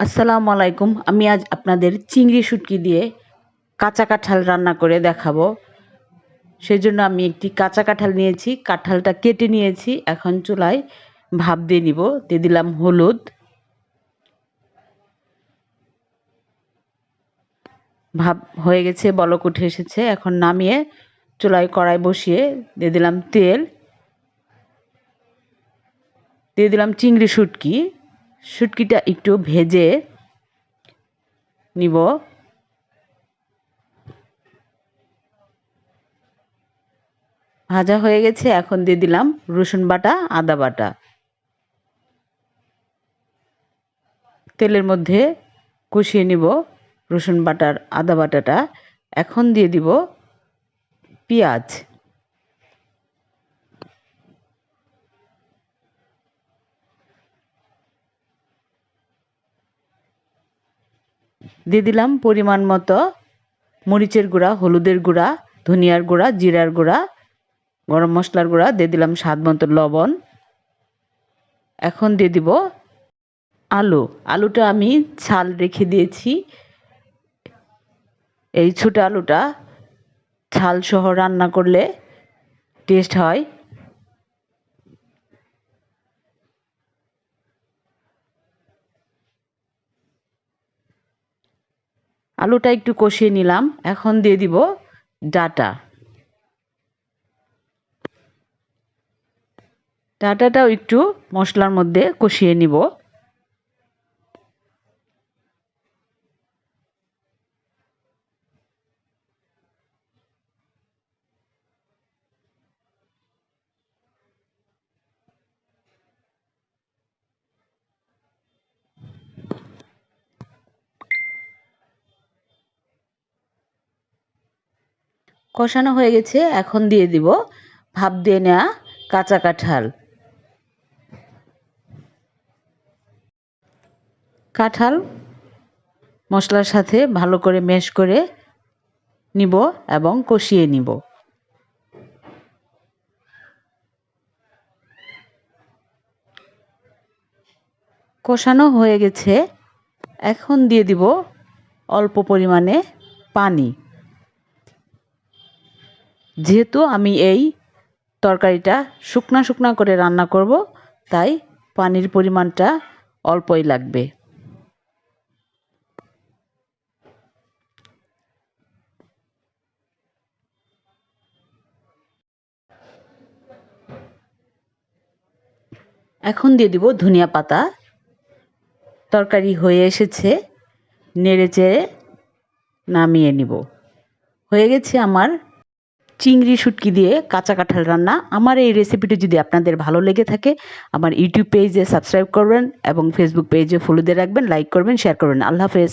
আসসালামু আলাইকুম। আমি আজ আপনাদের চিংড়ি শুটকি দিয়ে কাঁচা কাঁঠাল রান্না করে দেখাবো। সেই জন্য আমি একটি কাঁচা কাঁঠাল নিয়েছি, কাঁঠালটা কেটে নিয়েছি। এখন চুলায় ভাপ দিয়ে নিব। দিয়ে দিলাম হলুদ। ভাপ হয়ে গেছে, বলক উঠে এসেছে। এখন নামিয়ে চুলায় কড়াই বসিয়ে দিয়ে দিলাম তেল। দিয়ে দিলাম চিংড়ি শুটকি। শুটকিটা একটু ভেজে নিব। ভাজা হয়ে গেছে, এখন দিয়ে দিলাম রসুন বাটা, আদা বাটা। তেলের মধ্যে কষিয়ে নিব রসুন বাটার, আদা বাটাটা। এখন দিয়ে দিব পেঁয়াজ। দিয়ে দিলাম পরিমাণ মতো মরিচের গুঁড়া, হলুদের গুঁড়া, ধনিয়ার গুঁড়া, জিরার গুঁড়া, গরম মশলার গুঁড়া, দিয়ে দিলাম স্বাদ মতো লবণ। এখন দিয়ে দিব আলু। আলুটা আমি ছাল রেখে দিয়েছি। এই ছোটো আলুটা ছাল সহ রান্না করলে টেস্ট হয়। আলুটা একটু কষিয়ে নিলাম। এখন দিয়ে দিব ডাটা। ডাটাটাও একটু মশলার মধ্যে কষিয়ে নিব। কষানো হয়ে গেছে, এখন দিয়ে দিব ভাপ দিয়ে নেওয়া কাঁচা কাঁঠাল। কাঁঠাল মশলার সাথে ভালো করে মেশ করে নিব এবং কষিয়ে নিব। কষানো হয়ে গেছে, এখন দিয়ে দিব অল্প পরিমাণে পানি। যেহেতু আমি এই তরকারিটা শুকনা শুকনা করে রান্না করব, তাই পানির পরিমাণটা অল্পই লাগবে। এখন দিয়ে দিব ধনিয়া পাতা। তরকারি হয়ে এসেছে, নেড়ে চেড়ে নামিয়ে নিব। হয়ে গেছে আমার চিংড়ি শুটকি দিয়ে কাঁচা কাঁঠাল রান্না। আমার এই রেসিপিটি যদি আপনাদের ভালো লেগে থাকে, আমার ইউটিউব পেজে সাবস্ক্রাইব করবেন এবং ফেসবুক পেজে ফলো দিয়ে রাখবেন লাইক করবেন শেয়ার করবেন। আল্লাহ হাফেজ।